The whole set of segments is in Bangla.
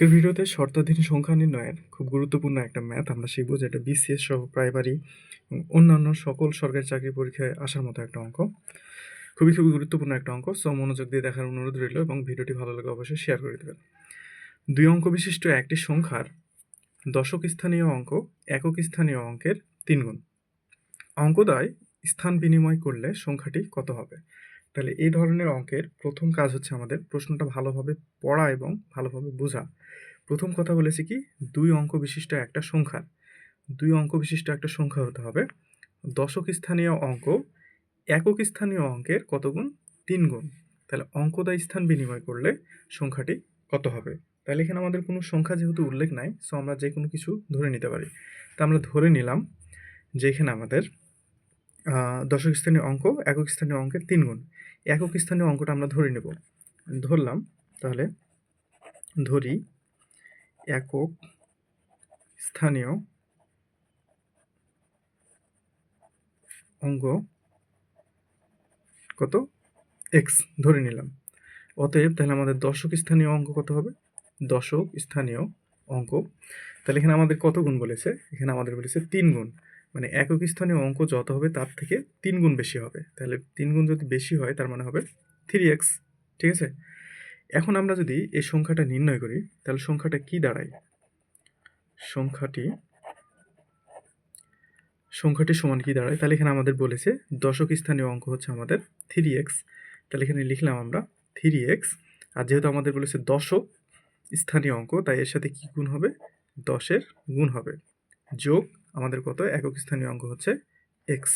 আজকের ভিডিওতে শর্তাধীন সংখ্যা নির্ণয়ের খুব গুরুত্বপূর্ণ একটা ম্যাথ আমরা শিখব, যেটা বিসিএস সহ প্রাইমারি অন্যান্য সকল সরকারি চাকরি পরীক্ষায় আসার মতো একটা অঙ্ক। খুবই খুবই গুরুত্বপূর্ণ একটা অঙ্ক সো মনোযোগ দিয়ে দেখার অনুরোধ রইল এবং ভিডিওটি ভালো লাগে অবশ্যই শেয়ার করে দেবেন। দুই অঙ্ক বিশিষ্ট, একটি সংখ্যার দশক স্থানীয় অঙ্ক, একক স্থানীয় অঙ্কের তিনগুণ। অঙ্কদয় স্থান বিনিময় করলে সংখ্যাটি কত হবে? তাহলে এই ধরনের অঙ্কের প্রথম কাজ হচ্ছে আমাদের প্রশ্নটা ভালোভাবে পড়া এবং ভালোভাবে বোঝা। প্রথম কথা বলেছি কি, দুই অঙ্ক বিশিষ্ট একটা সংখ্যা। দুই অঙ্ক বিশিষ্ট একটা সংখ্যা হতে হবে দশক স্থানীয় অঙ্ক, একক স্থানীয় অঙ্কের কত গুণ? তিন গুণ। তাহলে অঙ্কদয় স্থান বিনিময় করলে সংখ্যাটি কত হবে? তাহলে এখানে আমাদের কোনো সংখ্যা যেহেতু উল্লেখ নাই সো আমরা যে কোনো কিছু ধরে নিতে পারি। তা আমরা ধরে নিলাম যে এখানে আমাদের দশক স্থানীয় অঙ্ক, একক স্থানীয় অঙ্কের তিন গুণ। একক স্থানীয় অঙ্কটা আমরা ধরে নেব। ধরলাম, তাহলে ধরি একক স্থানীয় অঙ্ক কত? এক্স ধরে নিলাম। অতএব তাহলে আমাদের দশক স্থানীয় অঙ্ক কত হবে? দশক স্থানীয় অঙ্ক। তাহলে এখানে আমাদের কত গুণ বলেছে? এখানে আমাদের বলেছে তিন গুণ। মানে একক স্থানীয় অঙ্ক যত হবে তার থেকে তিন গুণ বেশি হবে। তাহলে তিন গুণ যদি বেশি হয়, তার মানে হবে থ্রি এক্স ঠিক আছে? এখন আমরা যদি এই সংখ্যাটা নির্ণয় করি, তাহলে সংখ্যাটা কি দাঁড়ায়? সংখ্যাটি সংখ্যাটি সমান কি দাঁড়ায়? তাহলে এখানে আমাদের বলেছে দশক স্থানীয় অঙ্ক হচ্ছে আমাদের থ্রি এক্স তাহলে এখানে লিখলাম আমরা থ্রি এক্স আর যেহেতু আমাদের বলেছে দশক স্থানীয় অঙ্ক, তাই এর সাথে কি গুণ হবে? দশের গুণ হবে। যোগ আমাদের কত? একক স্থানীয় অঙ্ক হচ্ছে এক্স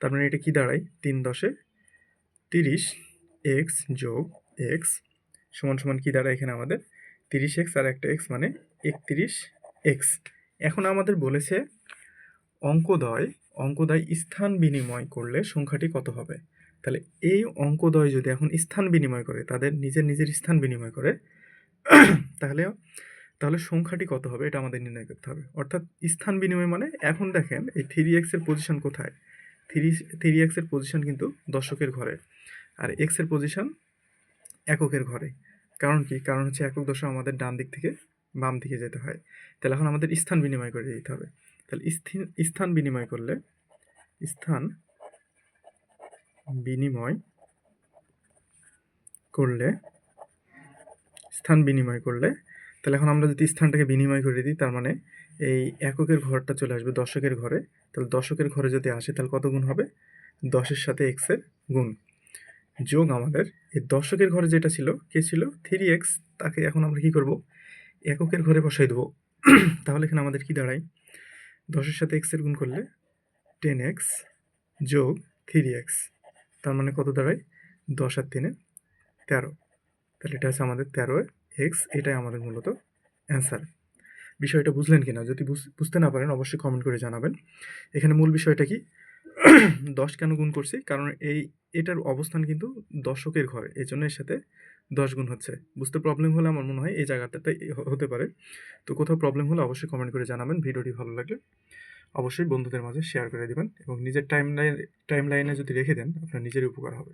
তার মানে এটা কি দাঁড়ায়? তিন দশে তিরিশ এক্স যোগ এক্স সমান সমান কি দাঁড়ায় এখানে আমাদের? তিরিশ এক্স আর একটা এক্স মানে একত্রিশ এক্স এখন আমাদের বলেছে অঙ্কদয় অঙ্কদয় স্থান বিনিময় করলে সংখ্যাটি কত হবে? তাহলে এই অঙ্কদয় যদি এখন স্থান বিনিময় করে, তাদের নিজের নিজের স্থান বিনিময় করে, তাহলে তাহলে সংখ্যাটি কত হবে? এটা আমাদের নির্ণয় করতে হবে। অর্থাৎ স্থান বিনিময় মানে এখন দেখেন এই থ্রি এক্সের পজিশন কোথায়? থ্রি থ্রি এক্সের পজিশন কিন্তু দশকের ঘরে আর এক্সের পজিশন এককের ঘরে। কারণ কি? কারণ হচ্ছে একক দশক আমাদের ডান দিক থেকে বাম দিকে যেতে হয়। তাহলে এখন আমাদের স্থান বিনিময় করে দিতে হবে। তাহলে স্থি- স্থান বিনিময় করলে স্থান বিনিময় করলে, স্থান বিনিময় করলে তাহলে এখন আমরা যদি স্থানটাকে বিনিময় করে দিই, তার মানে এই এককের ঘরটা চলে আসবে দশকের ঘরে, তাহলে দশকের ঘরে যদি আসে, তাহলে কত গুণ হবে? দশের সাথে এক্সের গুণ। যোগ আমাদের, এই দশকের ঘরে যেটা ছিল, কে ছিল? থ্রি এক্স তাকে এখন আমরা কি করব? এককের ঘরে বসাই দেবো। তাহলে এখানে আমাদের কি দাঁড়ায়? দশের সাথে এক্সের গুণ করলে টেন এক্স যোগ থ্রি এক্স তার মানে কত দাঁড়ায়? দশ আর তিনে তেরো। তাহলে এটা হচ্ছে আমাদের তেরো এক্স এটাই আমাদের মূলত অ্যান্সার বিষয়টা বুঝলেন কিনা? যদি বুঝ- বুঝতে না পারেন, অবশ্যই কমেন্ট করে জানাবেন। এখানে মূল বিষয়টা কি? দশ কেন গুণ করছি? কারণ এই, এটার অবস্থান কিন্তু দশকের ঘরে এই জন্য এর সাথে দশ গুণ হচ্ছে। বুঝতে প্রবলেম হলে আমার মনে হয় এই জায়গাটাতেই হ- হতে পারে। তো কোথাও প্রবলেম হলে অবশ্যই কমেন্ট করে জানাবেন, ভিডিওটি ভালো লাগলে অবশ্যই বন্ধুদের মাঝে শেয়ার করে দিবেন এবং নিজের টাইম লাইন টাইম লাইনে যদি রেখে দেন, আপনার নিজেরই উপকার হবে।